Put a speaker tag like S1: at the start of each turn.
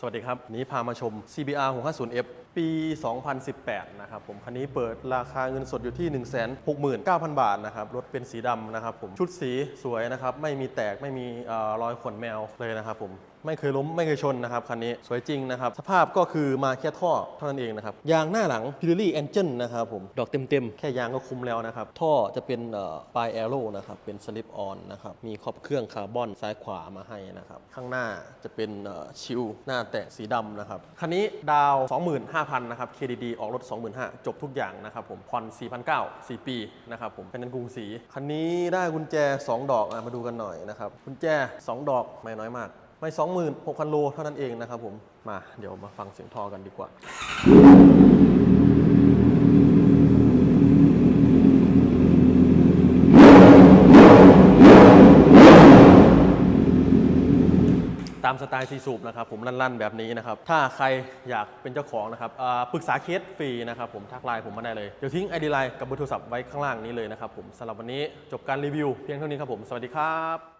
S1: สวัสดีครับ นี้พามาชม CBR 650F ปี 2018 นะครับผม คันนี้เปิดราคาเงินสดอยู่ที่ 169,000 บาทนะครับ รถเป็นสีดำนะครับผม ชุดสีสวยนะครับ ไม่มีแตก ไม่มีอรอยขนแมวเลยนะครับผมไม่เคยล้มไม่เคยชนนะครับคันนี้สวยจริงนะครับ สภาพก็คือมาแค่ท่อเท่านั้นเองนะครับ ยางหน้าหลัง Pirelli Engine นะครับผม ดอกเต็มๆ แค่ยางก็คุ้มแล้วนะครับ ท่อจะเป็นปลายแอโร่นะครับ เป็นสลิปออนนะครับ มีครอบเครื่องคาร์บอนซ้ายขวามาให้นะครับ ข้างหน้าจะเป็นเอ่อชิลหน้าแตะสีดำนะครับ คันนี้ดาว 25,000 นะครับ KDD ออกรถ 25,000 จบทุกอย่างนะครับผมผ่อน4,900 4 ปีนะครับผมเป็นนันกรุงศรีคันนี้ได้กุญแจ 2 ดอกอะมาดูกันหน่อยนะครับกุญแจ 2 ดอกไม่น้อยมาก ไม่26,000โลเท่านั้นเองนะครับผมมาเดี๋ยวมาฟังเสียงทอกันดีกว่าตามสไตล์ซีซูปนะครับผมลั่นๆแบบนี้นะครับ ถ้าใครอยากเป็นเจ้าของนะครับปรึกษาเคสฟรีนะครับผมทักไลน์ผมมาได้เลย เดี๋ยวทิ้งไอดีไลน์กับเบอร์โทรศัพท์ไว้ข้างล่างนี้เลยนะครับผมสำหรับวันนี้จบการรีวิวเพียงเท่านี้ครับผม สวัสดีครับ